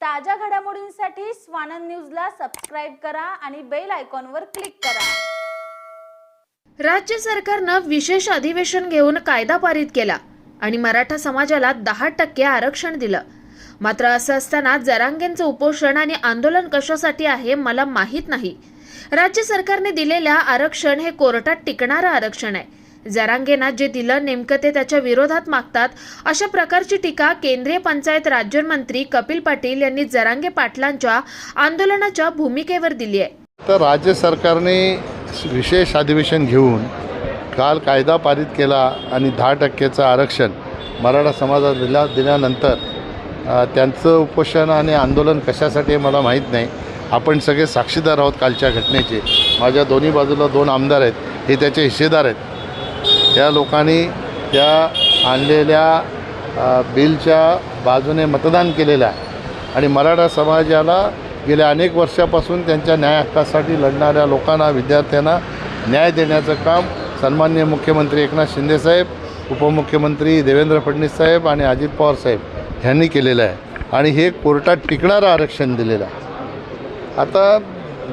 ताज्या घडामोडींसाठी स्वानंद न्यूजला सबस्क्राईब करा आणि बेल आयकॉनवर क्लिक करा. राज्य सरकारनं विशेष अधिवेशन घेऊन कायदा पारित केला आणि मराठा समाजाला दहा टक्के आरक्षण दिलं. मात्र असं असताना जरांगेंचं उपोषण आणि आंदोलन कशासाठी आहे मला माहीत नाही. राज्य सरकारने दिलेल्या आरक्षण हे कोर्टात टिकणारं आरक्षण आहे. जरांगेंना जे दिलं नेमकं ते त्याच्या विरोधात मागतात अशा प्रकारची टीका केंद्रीय पंचायत राज्यमंत्री कपिल पाटील यांनी जरांगे पाटलांच्या आंदोलनाच्या भूमिकेवर दिली आहे. तर राज्य सरकारने विशेष अधिवेशन घेऊन काल कायदा पारित केला आणि दहा टक्केचं आरक्षण मराठा समाजात दिल्या दिल्यानंतर त्यांचं उपोषण आणि आंदोलन कशासाठी मला माहीत नाही. आपण सगळे साक्षीदार आहोत कालच्या घटनेचे. माझ्या दोन्ही बाजूला दोन आमदार आहेत. हे त्याचे हिस्सेदार आहेत. त्या लोकांनी त्या आणलेल्या बिलच्या बाजूने मतदान केलेलं आहे. आणि मराठा समाजाला गेल्या अनेक वर्षापासून त्यांच्या न्याय हक्कासाठी लढणाऱ्या लोकांना विद्यार्थ्यांना न्याय देण्याचं काम सन्मान्य मुख्यमंत्री एकनाथ शिंदेसाहेब उपमुख्यमंत्री देवेंद्र फडणवीस साहेब आणि अजित पवार साहेब ह्यांनी केलेलं आहे. आणि हे कोर्टात टिकणारं आरक्षण दिलेलं आहे. आता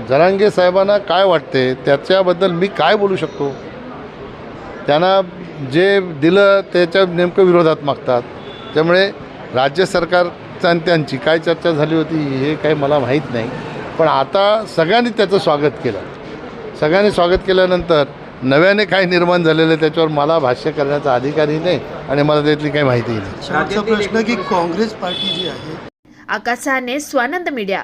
जरांगे साहेबांना काय वाटते त्याच्याबद्दल मी काय बोलू शकतो? त्यांना जे दिलं त्याच्या नेमकं विरोधात मागतात. त्यामुळे राज्य सरकारचा आणि त्यांची काय चर्चा झाली होती हे काही मला माहीत नाही. पण आता सगळ्यांनी त्याचं स्वागत केलं. सगळ्यांनी स्वागत केल्यानंतर नव्याने काय निर्माण झालेलं आहे त्याच्यावर मला भाष्य करण्याचा अधिकारही नाही आणि मला त्यातली काही माहितीही नाही. प्रश्न की काँग्रेस पार्टी जी आहे आकाश सहाने स्वानंद मीडिया.